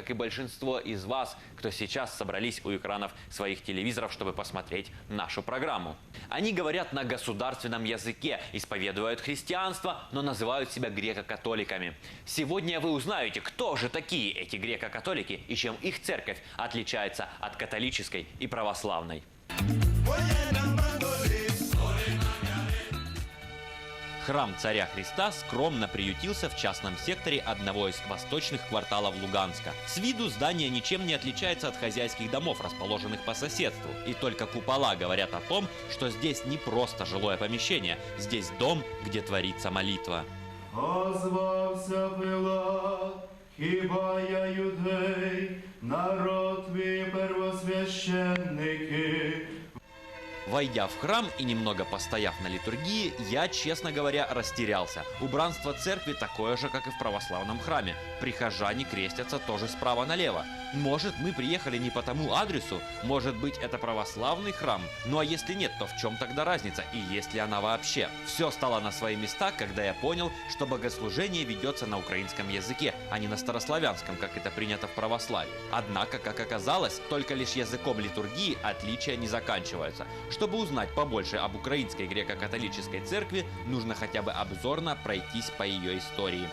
как и большинство из вас, кто сейчас собрались у экранов своих телевизоров, чтобы посмотреть нашу программу. Они говорят на государственном языке, исповедуют христианство, но называют себя греко-католиками. Сегодня вы узнаете, кто же такие эти греко-католики и чем их церковь отличается от католической и православной. Храм царя Христа скромно приютился в частном секторе одного из восточных кварталов Луганска. С виду здание ничем не отличается от хозяйских домов, расположенных по соседству. И только купола говорят о том, что здесь не просто жилое помещение, здесь дом, где творится молитва. Озвався Пилат, хіба я юдей, народ твій первосвященники. Войдя в храм и немного постояв на литургии, я, честно говоря, растерялся. Убранство церкви такое же, как и в православном храме. Прихожане крестятся тоже справа налево. Может, мы приехали не по тому адресу? Может быть, это православный храм? Ну а если нет, то в чем тогда разница? И есть ли она вообще? Все стало на свои места, когда я понял, что богослужение ведется на украинском языке, а не на старославянском, как это принято в православии. Однако, как оказалось, только лишь языком литургии отличия не заканчиваются. Чтобы узнать побольше об украинской греко-католической церкви, нужно хотя бы обзорно пройтись по ее истории.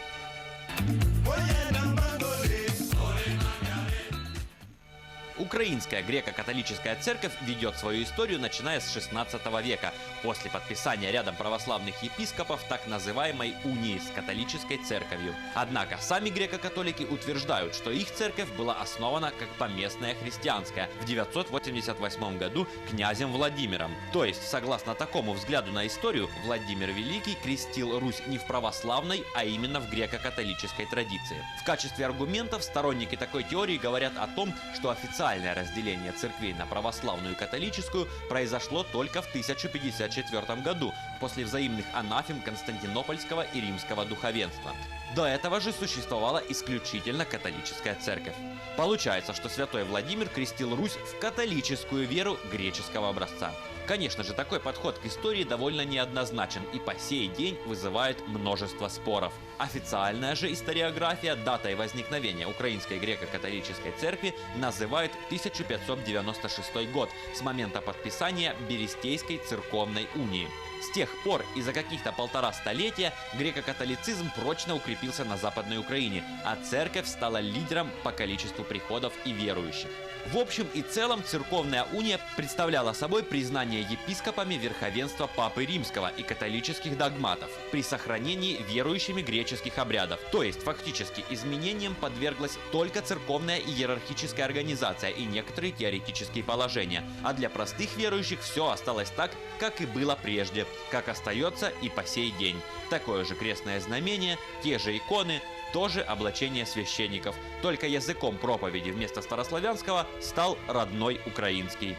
Украинская греко-католическая церковь ведет свою историю, начиная с 16 века, после подписания рядом православных епископов так называемой унии с католической церковью. Однако сами греко-католики утверждают, что их церковь была основана как поместная христианская в 988 году князем Владимиром. То есть, согласно такому взгляду на историю, Владимир Великий крестил Русь не в православной, а именно в греко-католической традиции. В качестве аргументов сторонники такой теории говорят о том, что официальное разделение церквей на православную и католическую произошло только в 1054 году, после взаимных анафем Константинопольского и римского духовенства. До этого же существовала исключительно католическая церковь. Получается, что святой Владимир крестил Русь в католическую веру греческого образца. Конечно же, такой подход к истории довольно неоднозначен и по сей день вызывает множество споров. Официальная же историография датой возникновения Украинской греко-католической церкви называет 1596 год с момента подписания Берестейской церковной унии. С тех пор и за каких-то полтора столетия греко-католицизм прочно укрепился на Западной Украине, а церковь стала лидером по количеству приходов и верующих. В общем и целом церковная уния представляла собой признание епископами верховенства Папы Римского и католических догматов при сохранении верующими греческих обрядов. То есть фактически изменениям подверглась только церковная иерархическая организация и некоторые теоретические положения. А для простых верующих все осталось так, как и было прежде, как остается и по сей день. Такое же крестное знамение, те же иконы, тоже облачение священников, только языком проповеди вместо старославянского стал родной украинский.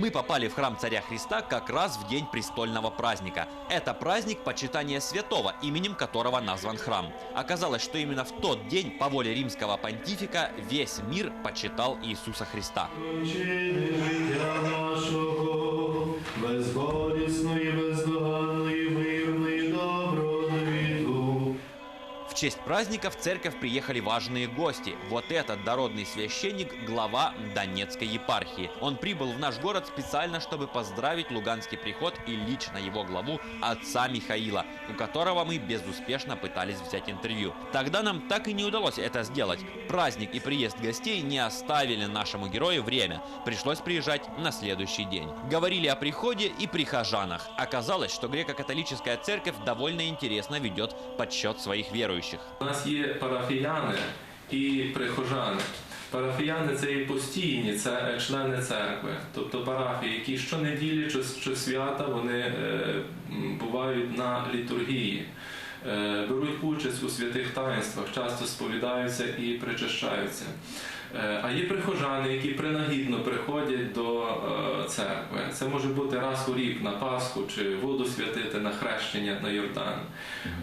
Мы попали в храм царя Христа как раз в день престольного праздника. Это праздник почитания святого, именем которого назван храм. Оказалось, что именно в тот день, по воле римского понтифика, весь мир почитал Иисуса Христа. Причини життя нашого, честь праздника в церковь приехали важные гости. Вот этот дородный священник – глава Донецкой епархии. Он прибыл в наш город специально, чтобы поздравить Луганский приход и лично его главу отца Михаила, у которого мы безуспешно пытались взять интервью. Тогда нам так и не удалось это сделать. Праздник и приезд гостей не оставили нашему герою время. Пришлось приезжать на следующий день. Говорили о приходе и прихожанах. Оказалось, что греко-католическая церковь довольно интересно ведет подсчет своих верующих. У нас є парафіяни і прихожани. Парафіяни це і постійні це члени церкви, тобто парафії, які щонеділі чи щосвята вони е, бувають на літургії, е, беруть участь у святих таїнствах, часто сповідаються і причащаються. Е, А є прихожани, які принагідно приходять до е, церкви. Це може бути раз у рік на Пасху чи воду святити на хрещення на Йордан.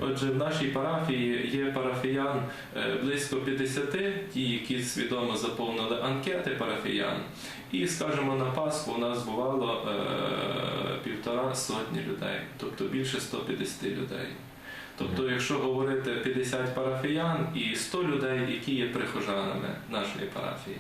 Отже, в нашій парафії є парафіян е, близько 50, ті, які свідомо заповнили анкети парафіян. І, скажімо, на Пасху у нас бувало е, півтора сотні людей, тобто більше 150 людей. Тобто, якщо говорити 50 парафіян і 100 людей, які є прихожанами нашої парафії.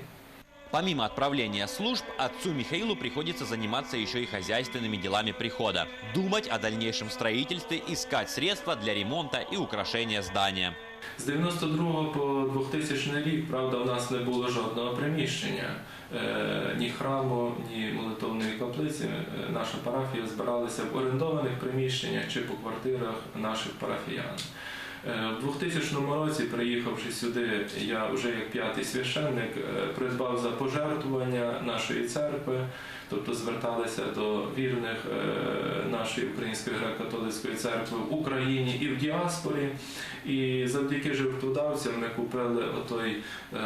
Помимо отправления служб, отцу Михаилу приходится заниматься еще и хозяйственными делами прихода. Думать о дальнейшем строительстве, искать средства для ремонта и украшения здания. З 92 по 2000 рік, правда, у нас не було жодного приміщення, е, ні храму, ні молитовної каплиці. Е, Наша парафія збиралася в орендованих приміщеннях чи по квартирах наших парафіян. Е, В 2000 році, приїхавши сюди, я вже як п'ятий священник е, придбав за пожертвування нашої церкви, Тобто зверталися до вірних е, нашої української греко-католицької церкви в Україні і в діаспорі. І завдяки жертводавцям ми купили отой е,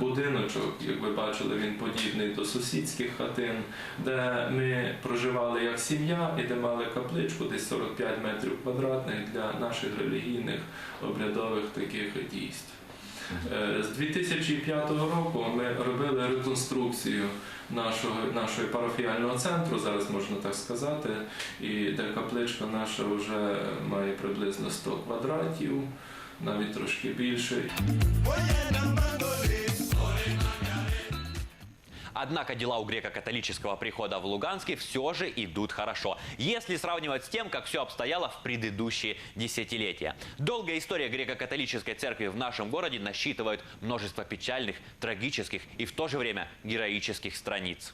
будиночок, як ви бачили, він подібний до сусідських хатин, де ми проживали як сім'я і де мали капличку десь 45 метрів квадратних для наших релігійних обрядових таких дійств. Е, З 2005 року ми робили реконструкцію нашого, нашого парафіального центру, зараз можна так сказати, і де капличка наша вже має приблизно 100 квадратів, навіть трошки більше. Однако дела у греко-католического прихода в Луганске все же идут хорошо, если сравнивать с тем, как все обстояло в предыдущие десятилетия. Долгая история греко-католической церкви в нашем городе насчитывает множество печальных, трагических и в то же время героических страниц.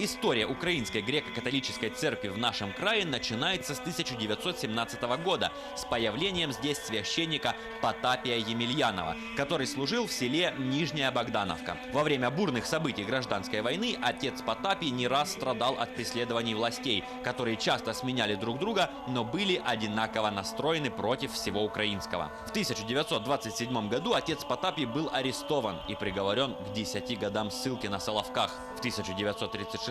История Украинской греко-католической церкви в нашем крае начинается с 1917 года, с появлением здесь священника Потапия Емельянова, который служил в селе Нижняя Богдановка. Во время бурных событий гражданской войны отец Потапий не раз страдал от преследований властей, которые часто сменяли друг друга, но были одинаково настроены против всего украинского. В 1927 году отец Потапий был арестован и приговорен к 10 годам ссылки на Соловках. В 1936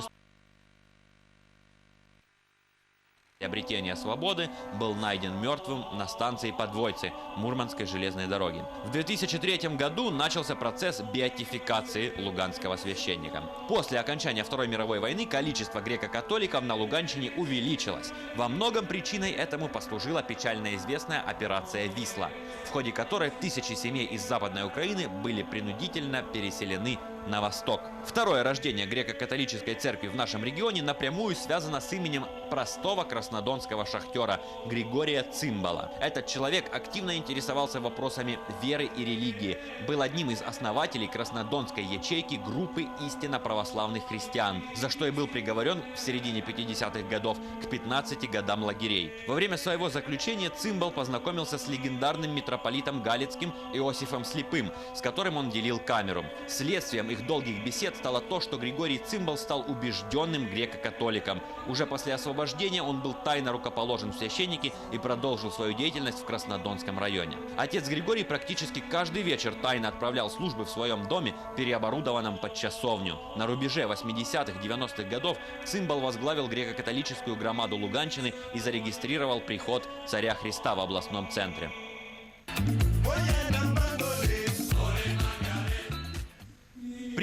обретения свободы был найден мертвым на станции Подвойцы Мурманской железной дороги. В 2003 году начался процесс беатификации луганского священника. После окончания Второй мировой войны количество греко-католиков на Луганщине увеличилось. Во многом причиной этому послужила печально известная операция «Висла», в ходе которой тысячи семей из Западной Украины были принудительно переселены на восток. Второе рождение греко-католической церкви в нашем регионе напрямую связано с именем простого краснодонского шахтера Григория Цимбала. Этот человек активно интересовался вопросами веры и религии, был одним из основателей краснодонской ячейки группы истинно православных христиан, за что и был приговорен в середине 50-х годов к 15 годам лагерей. Во время своего заключения Цимбал познакомился с легендарным митрополитом Галицким Иосифом Слепым, с которым он делил камеру. Следствием их долгих бесед стало то, что Григорий Цимбал стал убежденным греко-католиком. Уже после освобождения он был тайно рукоположен в священники и продолжил свою деятельность в Краснодонском районе. Отец Григорий практически каждый вечер тайно отправлял службы в своем доме, переоборудованном под часовню. На рубеже 80-х, 90-х годов Цимбал возглавил греко-католическую громаду Луганщины и зарегистрировал приход царя Христа в областном центре.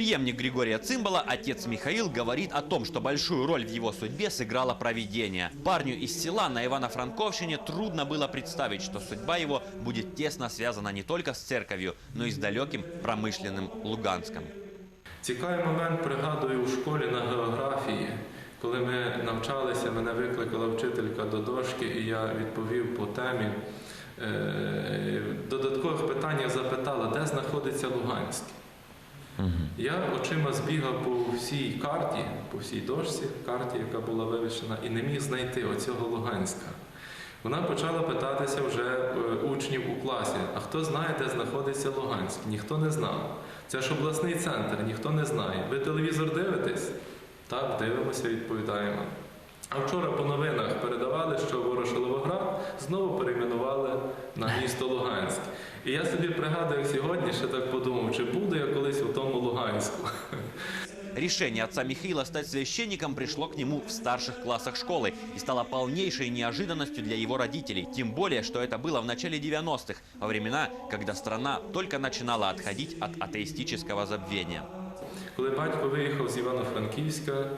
Приемник Григория Цимбала, отец Михаил, говорит о том, что большую роль в его судьбе сыграло провидение. Парню из села на Ивано-Франковщине трудно было представить, что судьба его будет тесно связана не только с церковью, но и с далеким промышленным Луганском. Цікавий момент пригадую у школі на географії, коли ми навчалися, мене викликала вчителька до дошки, і я відповів по темі. Е, В додаткових питаннях запитала, де знаходиться Луганськ. Я очима збігав по всій карті, по всій дошці, карті, яка була вивішена, і не міг знайти оцього Луганська. Вона почала питатися вже е, учнів у класі, а хто знає, де знаходиться Луганськ? Ніхто не знав. Це ж обласний центр, ніхто не знає. Ви телевізор дивитесь? Так, дивимося, відповідаємо. А вчора по новинах передавали, що Ворошиловоград знову перейменували на місто Луганськ. І я собі пригадую, як сьогодні ще так подумав, чи буду я колись у тому Луганську. Решение отца Михаила стать священником пришло к нему в старших классах школы и стало полнейшей неожиданностью для его родителей. Тем более, что это было в начале 90-х, во времена, когда страна только начинала отходить от атеистического забвения. Коли батько виїхав з Івано-Франківська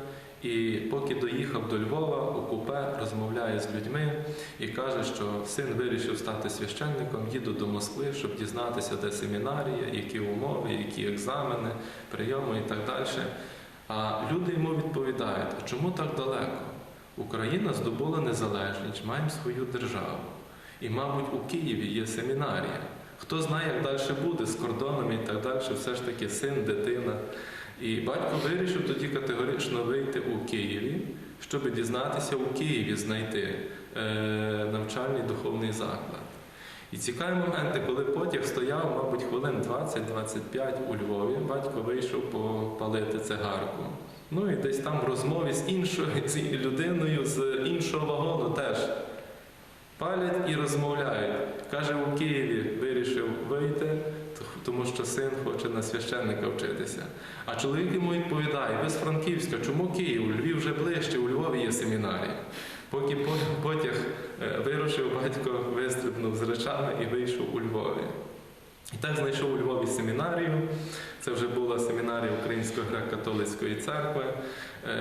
І поки доїхав до Львова, у купе розмовляє з людьми і каже, що син вирішив стати священником, їду до Москви, щоб дізнатися, де семінарія, які умови, які екзамени, прийоми і так далі. А люди йому відповідають: а чому так далеко? Україна здобула незалежність, маємо свою державу. І, мабуть, у Києві є семінарія. Хто знає, як далі буде з кордонами і так далі, все ж таки син, дитина. І батько вирішив тоді категорично вийти у Києві, щоб дізнатися у Києві знайти е, навчальний духовний заклад. І цікаві моменти, коли потяг стояв, мабуть, хвилин 20-25 у Львові, батько вийшов попалити цигарку. Ну і десь там в розмові з іншою з людиною з іншого вагону теж палять і розмовляють. Каже, у Києві вирішив вийти, тому що син хоче на священника вчитися. А чоловік йому відповідає: ви з Франківська, чому Київ? Львів вже ближче, у Львові є семінарія. Поки потяг е, вирушив, батько вистрибнув з речами і вийшов у Львові. І так знайшов у Львові семінарію. Це вже була семінарія Української греко-католицької церкви.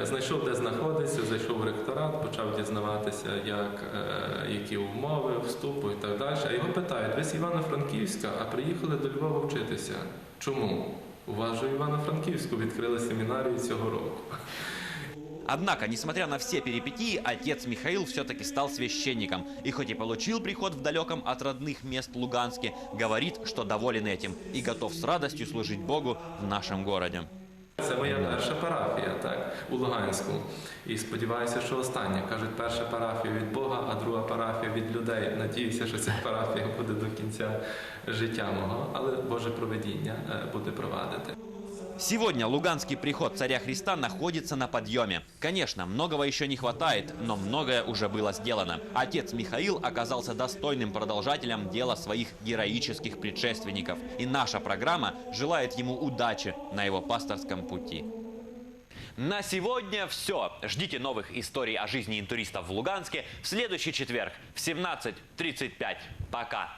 Е, Знайшов, де знаходиться, зайшов в ректорат, почав дізнаватися, як, е, які умови вступу і так далі. А його питають: ви з Івано-Франківська, а приїхали до Львова вчитися. Чому? У вас же в Івано-Франківську відкрили семінарію цього року. Однако, несмотря на все перипетии, отец Михаил все-таки стал священником. И хоть и получил приход в далеком от родных мест Луганске, говорит, что доволен этим и готов с радостью служить Богу в нашем городе. Це моя перша парафія, так, у Луганську. І сподіваюся, що остання. Кажуть, перша парафія від Бога, а друга парафія від людей. Надіюся, що ця парафія буде до кінця життя мого, але Боже проведіння е, буде провадити. Сегодня луганский приход царя Христа находится на подъеме. Конечно, многого еще не хватает, но многое уже было сделано. Отец Михаил оказался достойным продолжателем дела своих героических предшественников. И наша программа желает ему удачи на его пасторском пути. На сегодня все. Ждите новых историй о жизни интуристов в Луганске в следующий четверг в 17.35. Пока.